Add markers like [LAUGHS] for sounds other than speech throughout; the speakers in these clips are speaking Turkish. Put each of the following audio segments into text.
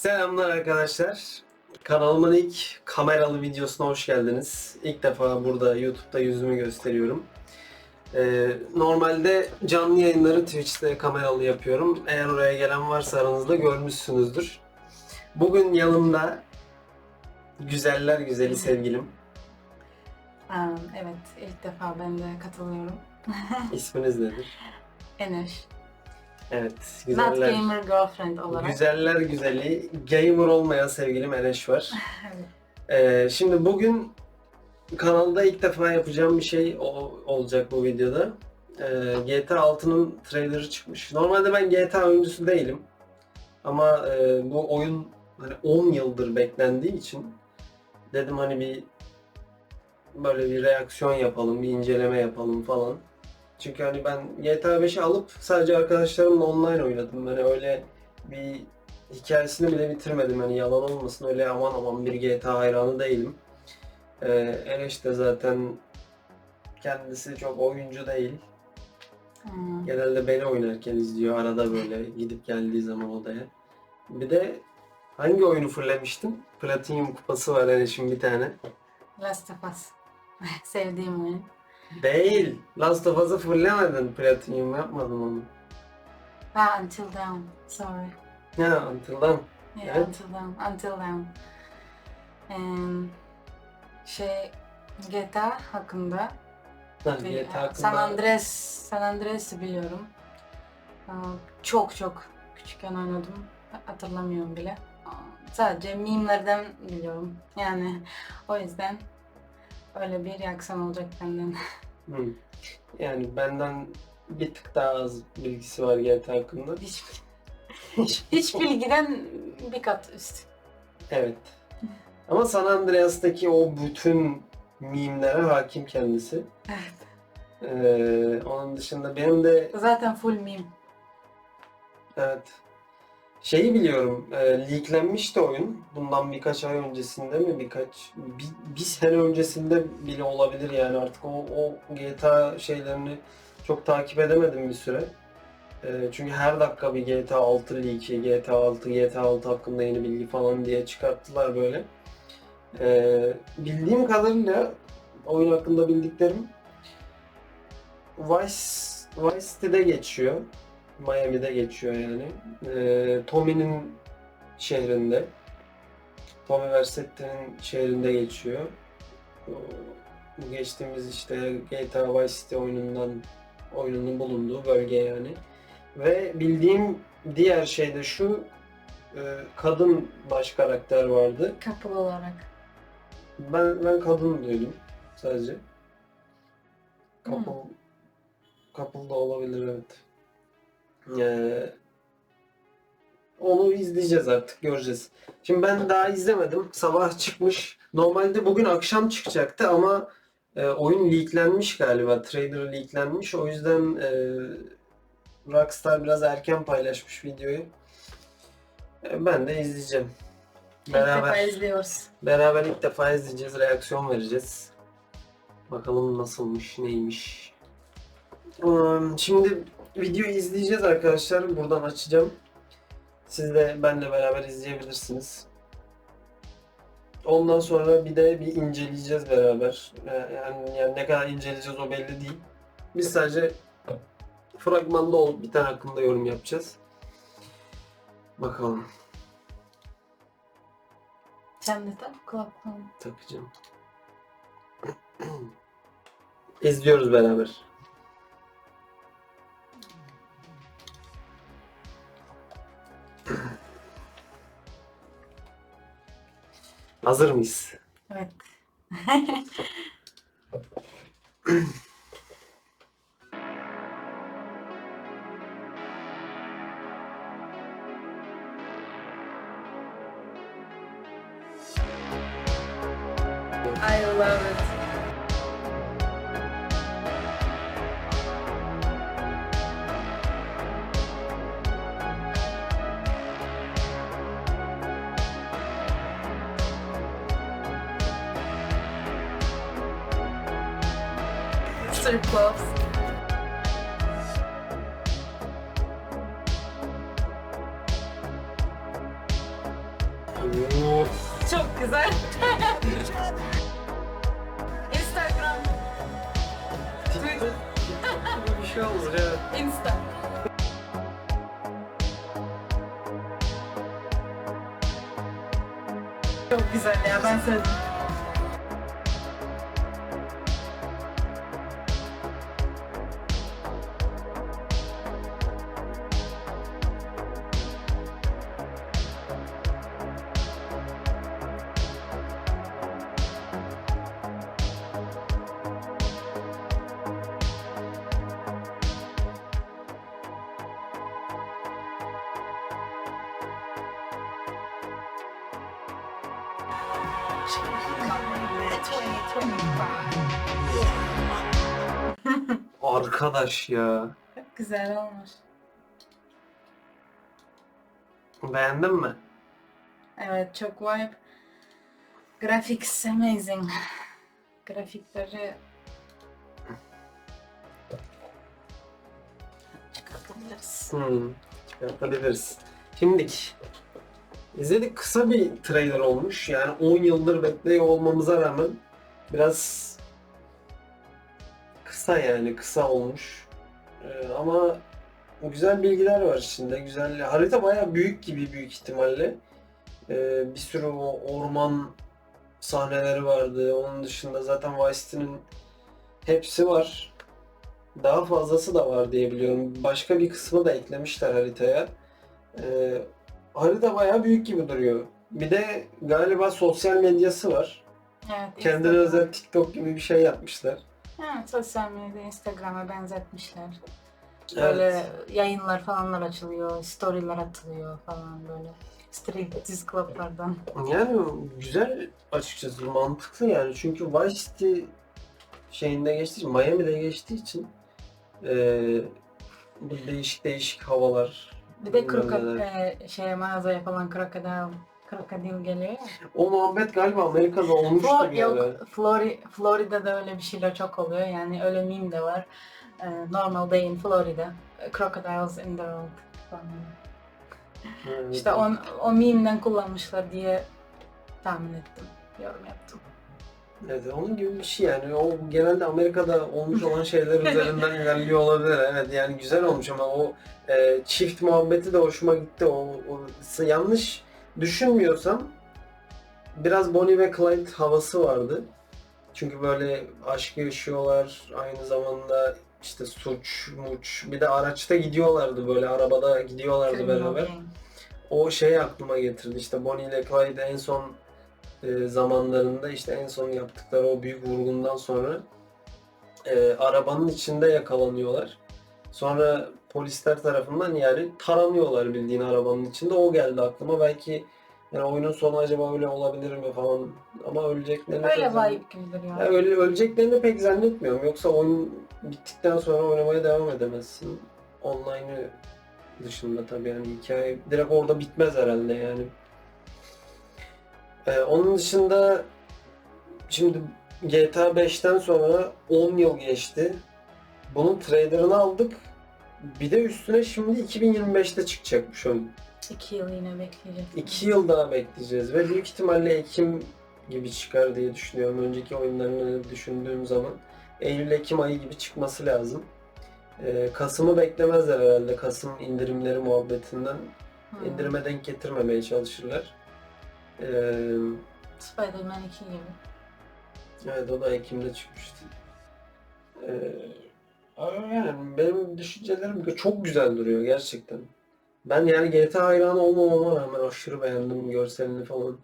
Selamlar arkadaşlar. Kanalımın ilk kameralı videosuna hoş geldiniz. İlk defa burada YouTube'da yüzümü gösteriyorum. Ee, normalde canlı yayınları Twitch'te kameralı yapıyorum. Eğer oraya gelen varsa aranızda görmüşsünüzdür. Bugün yanımda güzeller güzeli sevgilim. Aa, evet, ilk defa ben de katılıyorum. [LAUGHS] İsminiz nedir? Enes. Evet, Not güzeller. gamer girlfriend olarak. Güzeller güzeli, gamer olmayan sevgilim Eneş var. [LAUGHS] Evet. Ee, şimdi bugün kanalda ilk defa yapacağım bir şey o- olacak bu videoda. Ee, GTA 6'nın trailerı çıkmış. Normalde ben GTA oyuncusu değilim. Ama e, bu oyun hani 10 yıldır beklendiği için dedim hani bir böyle bir reaksiyon yapalım, bir inceleme yapalım falan. Çünkü hani ben GTA 5'i alıp sadece arkadaşlarımla online oynadım. Hani öyle bir hikayesini bile bitirmedim. Hani yalan olmasın öyle aman aman bir GTA hayranı değilim. Ee, Eneş de zaten kendisi çok oyuncu değil. Hmm. Genelde beni oynarken izliyor arada böyle gidip geldiği zaman odaya. Bir de hangi oyunu fırlamıştın? Platinum kupası var Eneş'in bir tane. Last of Us. [LAUGHS] Sevdiğim oyun. Değil. Last of Us'ı fırlamadın. Platinum yapmadın onu. Ha, Until Dawn. Sorry. Ya Untill'dan. Yeah, Evet. Until Dawn. Until Dawn. Em, şey, GTA hakkında. Ha, GTA hakkında- San Andreas, San Andreas'ı biliyorum. Çok çok küçükken oynadım. Hatırlamıyorum bile. Sadece mimlerden biliyorum. Yani o yüzden öyle bir reaksiyon olacak benden. Hı. Yani benden bir tık daha az bilgisi var GTA hakkında. Hiç, hiç, hiç bilgiden bir kat üst. Evet. Ama San Andreas'taki o bütün mimlere hakim kendisi. Evet. Ee, onun dışında benim de Zaten full meme. evet şeyi biliyorum. E, leaklenmişti oyun. Bundan birkaç ay öncesinde mi birkaç bir, bir sene öncesinde bile olabilir yani artık o, o GTA şeylerini çok takip edemedim bir süre. E, çünkü her dakika bir GTA 6 leak'i, GTA 6, GTA 6 hakkında yeni bilgi falan diye çıkarttılar böyle. E, bildiğim kadarıyla oyun hakkında bildiklerim Vice, Vice City'de geçiyor. Miami'de geçiyor yani. Ee, Tommy'nin şehrinde. Tommy Vercetti'nin şehrinde geçiyor. Bu geçtiğimiz işte GTA Vice City oyunundan oyununun bulunduğu bölge yani. Ve bildiğim diğer şey de şu e, kadın baş karakter vardı. Couple olarak. Ben ben kadın duydum sadece. Hmm. Couple, couple da olabilir evet. Ee, onu izleyeceğiz artık göreceğiz. Şimdi ben daha izlemedim. Sabah çıkmış. Normalde bugün akşam çıkacaktı ama e, oyun leaklenmiş galiba. Trailer leaklenmiş. O yüzden e, Rockstar biraz erken paylaşmış videoyu. E, ben de izleyeceğim. İlk defa Beraber. izliyoruz. Beraber ilk defa izleyeceğiz, reaksiyon vereceğiz. Bakalım nasılmış, neymiş. Şimdi videoyu izleyeceğiz arkadaşlar. Buradan açacağım. Siz de benle beraber izleyebilirsiniz. Ondan sonra bir de bir inceleyeceğiz beraber. Ee, Yani, yani ne kadar inceleyeceğiz o belli değil. Biz sadece fragmanda olup bir tane hakkında yorum yapacağız. Bakalım. Sen de tak kulaklığını. takacağım. [CLEARS THROAT] İzliyoruz beraber. Hazır mıyız? Evet. [LAUGHS] Strip clubs. Çok güzel. [LAUGHS] Instagram, TikTok, bir şey olur ya. Insta. Çok güzel ya ben sevdim. Arkadaş ya. Çok güzel olmuş. Beğendin mi? Evet çok vibe. Graphics amazing. Grafikleri çıkartabiliriz. Hmm, çıkartabiliriz. Şimdilik izledik kısa bir trailer olmuş. Yani 10 yıldır bekliyor olmamıza rağmen biraz kısa yani kısa olmuş. Ee, ama güzel bilgiler var içinde. Güzel. Harita bayağı büyük gibi büyük ihtimalle. Ee, bir sürü o orman sahneleri vardı. Onun dışında zaten Vice City'nin hepsi var. Daha fazlası da var diye biliyorum. Başka bir kısmı da eklemişler haritaya. Ee, harita bayağı büyük gibi duruyor. Bir de galiba sosyal medyası var. Evet, Kendine Instagram. özel TikTok gibi bir şey yapmışlar. Evet, sosyal medya Instagram'a benzetmişler. Evet. Böyle yayınlar falanlar açılıyor, storyler atılıyor falan böyle. Striptease club'lardan. Yani güzel açıkçası mantıklı yani çünkü Vice City şeyinde geçtiği için Miami'de geçtiği için eee, bu değişik değişik havalar Bir de krokodil, e, şey mağazaya falan krokodil, krokodil geliyor ya. O muhabbet galiba Amerika'da olmuştu Flor- bir yok. Flori, Florida'da öyle bir şeyler çok oluyor. Yani öyle meme de var. E, normal day in Florida. Crocodiles in the falan. Evet. İşte o, o meme'den kullanmışlar diye tahmin ettim. Yorum yaptım. Evet, onun gibi bir şey yani. O genelde Amerika'da olmuş olan şeyler üzerinden [LAUGHS] ilerliyor olabilir. Evet yani güzel olmuş ama o e, çift muhabbeti de hoşuma gitti. O, o yanlış düşünmüyorsam biraz Bonnie ve Clyde havası vardı. Çünkü böyle aşk yaşıyorlar aynı zamanda işte suç, muç bir de araçta gidiyorlardı böyle arabada gidiyorlardı beraber. O şey aklıma getirdi işte Bonnie ile Clyde en son e, zamanlarında işte en son yaptıkları o büyük vurgundan sonra e, arabanın içinde yakalanıyorlar. Sonra polisler tarafından yani taranıyorlar bildiğin arabanın içinde. O geldi aklıma. Belki yani oyunun sonu acaba öyle olabilir mi falan. Ama öleceklerini Öyle pek zannet- vibe gibi duruyor. Ya öyle öleceklerini pek zannetmiyorum. Yoksa oyun bittikten sonra oynamaya devam edemezsin. Online'ı dışında tabii yani hikaye direkt orada bitmez herhalde yani. Ee, onun dışında şimdi GTA 5'ten sonra 10 yıl geçti. Bunun trailerını aldık. Bir de üstüne şimdi 2025'te çıkacakmış oyun. İki yıl yine bekleyeceğiz. 2 yıl daha bekleyeceğiz ve büyük ihtimalle Ekim gibi çıkar diye düşünüyorum. Önceki oyunlarını düşündüğüm zaman. Eylül-Ekim ayı gibi çıkması lazım. Ee, Kasım'ı beklemezler herhalde. Kasım indirimleri muhabbetinden. Hmm. indirime denk getirmemeye çalışırlar. Ee, Spider-Man 2 gibi. evet o da Ekim'de çıkmıştı. Ee, ama yani benim düşüncelerim çok güzel duruyor gerçekten. Ben yani GTA hayranı olmamama rağmen aşırı beğendim görselini falan.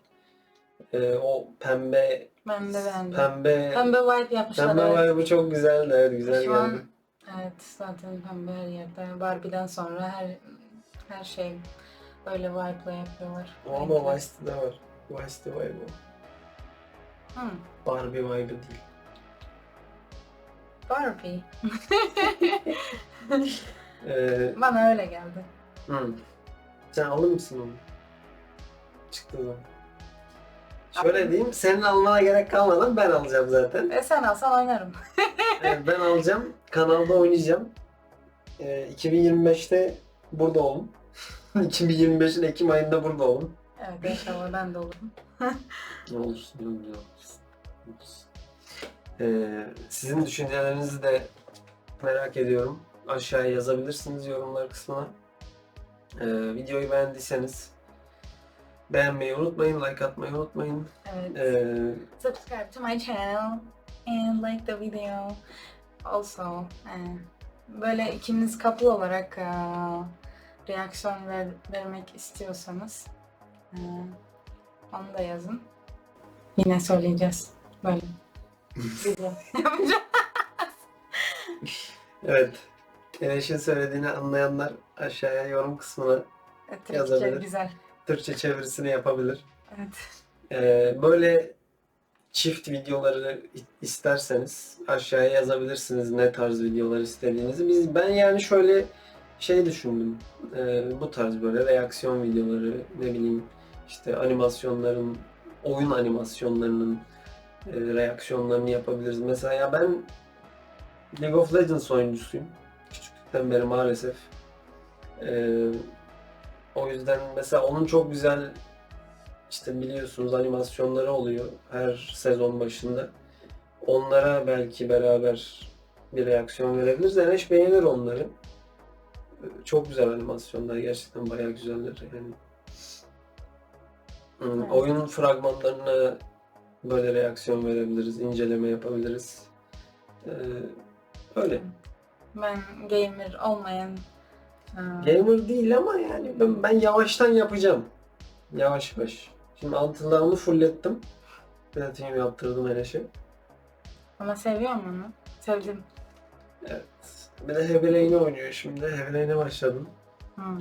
Ee, o pembe Ben de beğendim. pembe Pembe vibe yapmışlar. pembe evet. çok güzeldi evet güzel Şu geldi. an evet zaten pembe her yerde. Barbie'den sonra her her şey öyle vibe'la yapıyorlar. O ama Renkler. Vice City'de var. Vice City vibe o. Hmm, Barbie vibe değil. Barbie. [LAUGHS] Ee, Bana öyle geldi. Hı. Sen alır mısın onu? Çıktığı zaman. Şöyle diyeyim, senin almana gerek kalmadan ben alacağım zaten. E sen alsan oynarım. [LAUGHS] Evet, ben alacağım, kanalda oynayacağım. Ee, 2025'te burada olun. [LAUGHS] 2025'in Ekim ayında burada olun. Evet inşallah ben de olurum. [LAUGHS] Ne olursun, güzel olursun. Olursun. Ee, sizin düşüncelerinizi de merak ediyorum. Aşağıya yazabilirsiniz yorumlar kısmına. Ee, videoyu beğendiyseniz beğenmeyi unutmayın, like atmayı unutmayın. Evet. Ee, Subscribe to my channel and like the video. Also, eh, böyle ikimiz couple olarak eh, reaksiyon ver, vermek istiyorsanız onu da yazın. Yine söyleyeceğiz. Böyle. [LAUGHS] Evet. Eneş'in söylediğini anlayanlar aşağıya yorum kısmına Türkçe Yazabilir. güzel. Türkçe çevirisini yapabilir. Evet. Ee, böyle çift videoları isterseniz aşağıya yazabilirsiniz ne tarz videolar istediğinizi. Biz ben yani şöyle şey düşündüm. Ee, bu tarz böyle reaksiyon videoları ne bileyim işte animasyonların oyun animasyonlarının e, reaksiyonlarını yapabiliriz. Mesela ya ben League of Legends oyuncusuyum. Küçüklükten beri maalesef. Ee, o yüzden mesela onun çok güzel işte biliyorsunuz animasyonları oluyor her sezon başında. Onlara belki beraber bir reaksiyon verebiliriz. Eneş beğenir onları. Çok güzel animasyonlar. Gerçekten bayağı güzeller yani. Hmm, Evet. Oyun fragmanlarına böyle reaksiyon verebiliriz, inceleme yapabiliriz. Ee, öyle. Ben gamer olmayan eh, Gamer değil ama yani ben, ben yavaştan yapacağım. Yavaş yavaş. Şimdi altınlarımı fulllettim. Platinum yaptırdım Eneş'e. ama seviyorum onu. Sevdim. Evet. Bir de Rain'i oynuyor şimdi. Rain'e başladım. Hmm.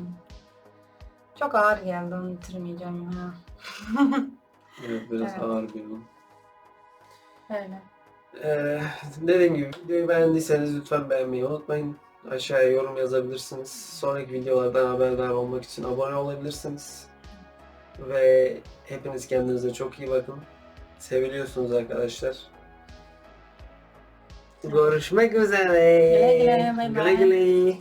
Çok ağır geldi onu bitirmeyeceğim ya. [LAUGHS] Evet biraz Evet. ağır bir yol. Öyle. Ee, dediğim gibi videoyu beğendiyseniz lütfen beğenmeyi unutmayın. Aşağıya yorum yazabilirsiniz. Sonraki videolardan haberdar olmak için abone olabilirsiniz. Ve hepiniz kendinize çok iyi bakın. Seviliyorsunuz arkadaşlar. Görüşmek üzere. Güle güle, bay bay. Güle güle.